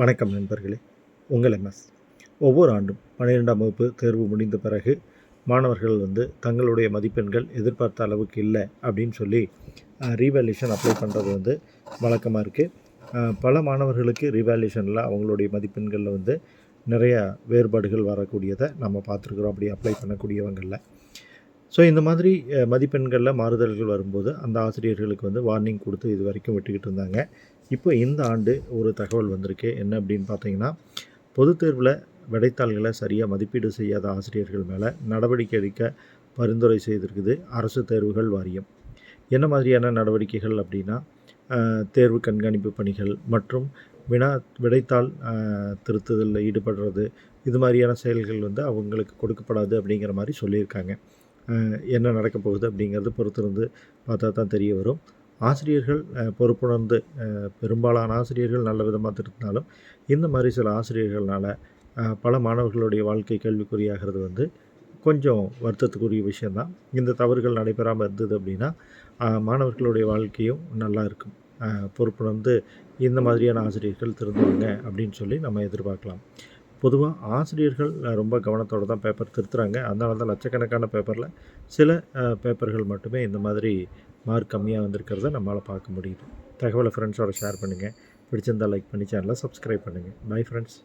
வணக்கம் நண்பர்களே உங்கள் எம்எஸ். ஒவ்வொரு ஆண்டும் பன்னிரெண்டாம் வகுப்பு தேர்வு முடிந்த பிறகு மாணவர்கள் வந்து தங்களுடைய மதிப்பெண்கள் எதிர்பார்த்த அளவுக்கு இல்லை அப்படின்னு சொல்லி ரீவேல்யூஷன் அப்ளை பண்ணுறது வந்து வழக்கமாக இருக்குது பல மாணவர்களுக்கு ரீவேல்யூஷனில் அவங்களுடைய மதிப்பெண்களில் வந்து நிறையா வேறுபாடுகள் வரக்கூடியதை நம்ம பார்த்துருக்குறோம். அப்படி அப்ளை பண்ணக்கூடியவங்களில். ஸோ இந்த மாதிரி மதிப்பெண்களில் மாறுதல்கள் வரும்போது அந்த ஆசிரியர்களுக்கு வந்து வார்னிங் கொடுத்து இது வரைக்கும் விட்டுக்கிட்டு இருந்தாங்க. இப்போ இந்த ஆண்டு ஒரு தகவல் வந்திருக்கு. என்ன அப்படின்னு பார்த்தீங்கன்னா பொதுத் தேர்வில் விடைத்தாள்களை சரியாக மதிப்பீடு செய்யாத ஆசிரியர்கள் மேலே நடவடிக்கை எடுக்க பரிந்துரை செய்திருக்குது அரசு தேர்வுகள் வாரியம். என்ன மாதிரியான நடவடிக்கைகள் அப்படின்னா தேர்வு கண்காணிப்பு பணிகள் மற்றும் வினா விடைத்தாள் திருத்துதலில் ஈடுபடுறது இது மாதிரியான செயல்கள் வந்து அவங்களுக்கு கொடுக்கப்படாது அப்படிங்கிற மாதிரி சொல்லியிருக்காங்க. என்ன நடக்க போகுது அப்படிங்கிறது பொறுத்திருந்து பார்த்தா தான் தெரிய வரும். ஆசிரியர்கள் பொறுப்புணர்ந்து பெரும்பாலான ஆசிரியர்கள் நல்ல விதமாக திருத்தினாலும் இந்த மாதிரி சில ஆசிரியர்களால் பல மாணவர்களுடைய வாழ்க்கை கேள்விக்குறியாகிறது வந்து கொஞ்சம் வருத்தத்துக்குரிய விஷயந்தான் இந்த தவறுகள் நடைபெறாமல் இருந்தது அப்படின்னா மாணவர்களுடைய வாழ்க்கையும் நல்லா இருக்கும். பொறுப்புணர்ந்து இந்த மாதிரியான ஆசிரியர்கள் திருந்துவாங்க அப்படின்னு சொல்லி நம்ம எதிர்பார்க்கலாம். பொதுவாக ஆசிரியர்கள் ரொம்ப கவனத்தோடு தான் பேப்பர் திருத்துறாங்க. அதனால தான் லட்சக்கணக்கான பேப்பரில் சில பேப்பர்கள் மட்டுமே இந்த மாதிரி மார்க் கம்மியாக வந்திருக்கிறத நம்மளால் பார்க்க முடியுது. தகவலை ஃப்ரெண்ட்ஸோட ஷேர் பண்ணுங்கள் பிடிச்சிருந்தால் லைக் பண்ணி சேனலை சப்ஸ்கிரைப் பண்ணுங்கள் பை ஃப்ரெண்ட்ஸ்